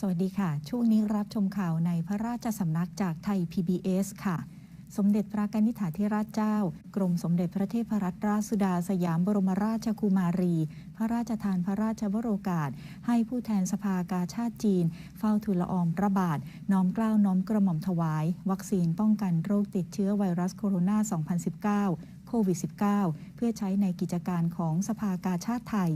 สวัสดีค่ะ ช่วงนี้รับชมข่าวในพระราชสำนักจากไทย PBS ค่ะ สมเด็จพระกนิษฐาธิราชเจ้า กรมสมเด็จพระเทพรัตนราชสุดาสยามบรมราชกุมารี พระราชทานพระราชวโรกาส ให้ผู้แทนสภากาชาติจีน เฝ้าทูลละอองพระบาท น้อมเกล้าน้อมกระหม่อมถวาย วัคซีนป้องกันโรคติดเชื้อไวรัสโคโรนา 2019 โควิด -19 เพื่อใช้ในกิจการของสภากาชาติไทย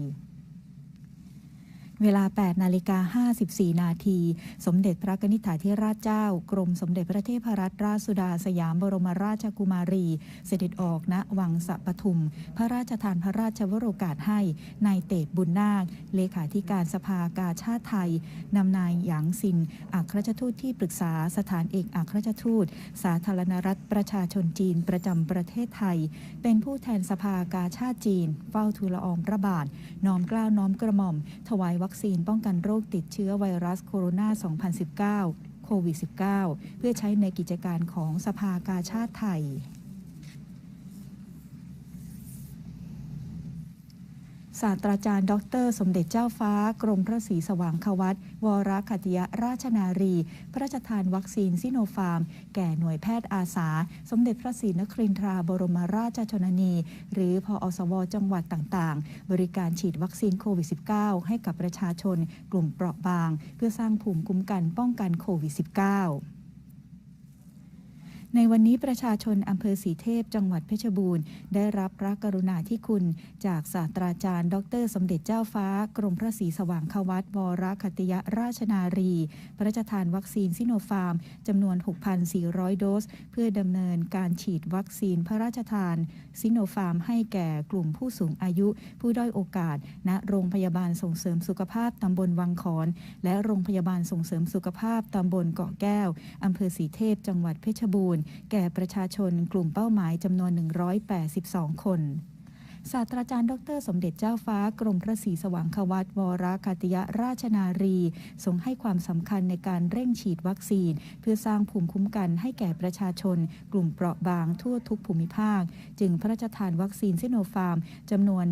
เวลา 8 นาฬิกา 54 นาที สมเด็จพระนิษฐาธิราชเจ้า กรมสมเด็จพระเทพรัตนราชสุดาสยามบรมราชกุมารี เสด็จออกณวังสะปทุม พระราชทานพระราชวโรกาสให้ นายเตดบุญนาค เลขาธิการสภากาชาติไทย นำนายหยางซิน อัครราชทูตที่ปรึกษาสถานเอกอัครราชทูต สาธารณรัฐประชาชนจีนประจำประเทศไทย เป็นผู้แทนสภากาชาติจีน เฝ้าทูลละอองพระบาท น้อมเกล้าน้อมกระหม่อม ถวายวัคซีนป้องกันโรคติดเชื้อไวรัสโคโรนา 2019 โควิด -19 เพื่อใช้ในกิจการของสภากาชาติไทย ศาสตราจารย์ ดร สมเด็จเจ้าฟ้า กรมพระศรีสว่างควัตวรคติยราชนารี พระราชทานวัคซีนซิโนฟาร์ม แก่หน่วยแพทย์อาสา สมเด็จพระศรีนครินทราบรมราชชนนี หรือพออสวจังหวัดต่างๆ บริการฉีดวัคซีนโควิด -19 ให้กับประชาชนกลุ่มเปราะบาง เพื่อสร้างภูมิคุ้มกันป้องกันโควิด -19 ในวันนี้ประชาชนอำเภอสีเทพจังหวัดเพชรบูรณ์ ได้รับพระกรุณาธิคุณ จากศาสตราจารย์ ดร สมเด็จเจ้าฟ้ากรมพระศรีสว่างควัตวรคติยราชนารี พระราชทานวัคซีนซิโนฟาร์มจำนวน 6,400 โดส เพื่อดำเนินการฉีดวัคซีนพระราชทาน ซิโนฟาร์มให้แก่กลุ่มผู้สูงอายุ ผู้ด้อยโอกาส ณโรงพยาบาลส่งเสริมสุขภาพตำบลวังขอน และโรงพยาบาลส่งเสริมสุขภาพตำบลเกาะแก้วอำเภอสีเทพจังหวัดเพชรบูรณ์แก่ประชาชนกลุ่มเป้าหมายจำนวน 182 คนศาสตราจารย์ดร สมเด็จเจ้าฟ้ากรมพระศรีสว่างควัตวรคติยราชนารี ทรงให้ความสำคัญในการเร่งฉีดวัคซีน เพื่อสร้างภูมิคุ้มกันให้แก่ประชาชน กลุ่มเปราะบางทั่วทุกภูมิภาค จึงพระราชทานวัคซีนซิโนฟาร์มจำนวน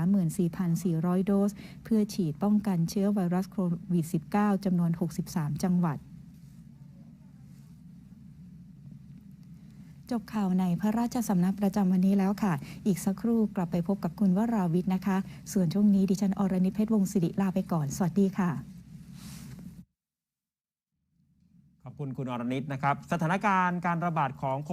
134,400 โดส เพื่อฉีดป้องกันเชื้อไวรัสโควิด -19 จำนวน 63 จังหวัด จบข่าวในพระราชสำนักประจำวันนี้แล้วค่ะ อีกสักครู่กลับไปพบกับคุณวราวิทย์นะคะ ส่วนช่วงนี้ดิฉันอรณิเพชรวงศิริลาไปก่อน สวัสดีค่ะ ขอบคุณคุณอรณิตนะครับ สถานการณ์การระบาดของโค